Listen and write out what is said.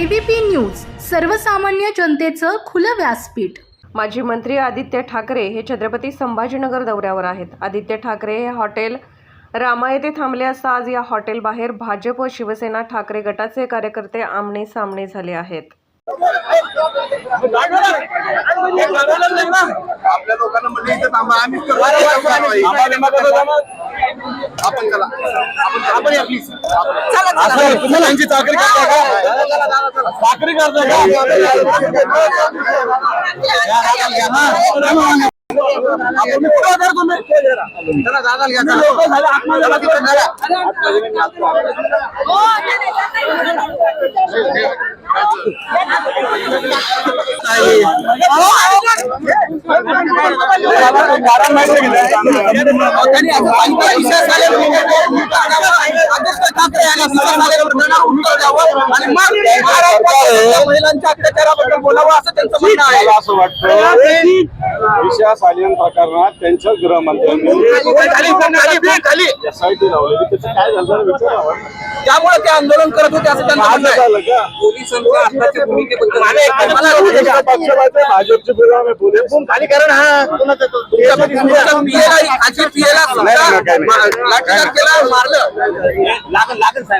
ABP news सर्वसामान्य जनतेचं खुलं व्यासपीठ. माजी मंत्री आदित्य ठाकरे हे छत्रपती संभाजीनगर दौऱ्यावर आहेत. आदित्य ठाकरे हे हॉटेल रामा येथे थांबले असता आज या हॉटेल बाहेर भाजप व शिवसेना ठाकरे गटाचे कार्यकर्ते आमने सामने झाले आहेत. आपल्या लोकांना म्हणजे आपण चला. आपण आपण या प्लीज तुम्ही यांची चाकरी करता का? चाकरी करता का? आपण कुठं आधार तुम्ही? चला दादा घ्या तुम्ही लोकं झाले आत्महत्या चला तिथे चला. त्यांनी असं सांगितलं, विषय झाले, महिलांच्या अत्याचाराबद्दल बोलावं असं त्यांचं म्हणणं आहे असं वाटतं विषया सालियन प्रकरणात त्यांच्या गृहमंत्र्यांनी एसआयटी लावलेली त्याचं काय झालं जरा विचारावं त्यामुळे ते आंदोलन करत होते असं त्यांचं म्हणणं आहे पोलिसांच्या आत्ताच्या भूमिकेबद्दल भाजपचे गुलाम आहे पोलीस खाली करा ना केला मारलं. लागल लागल साहेब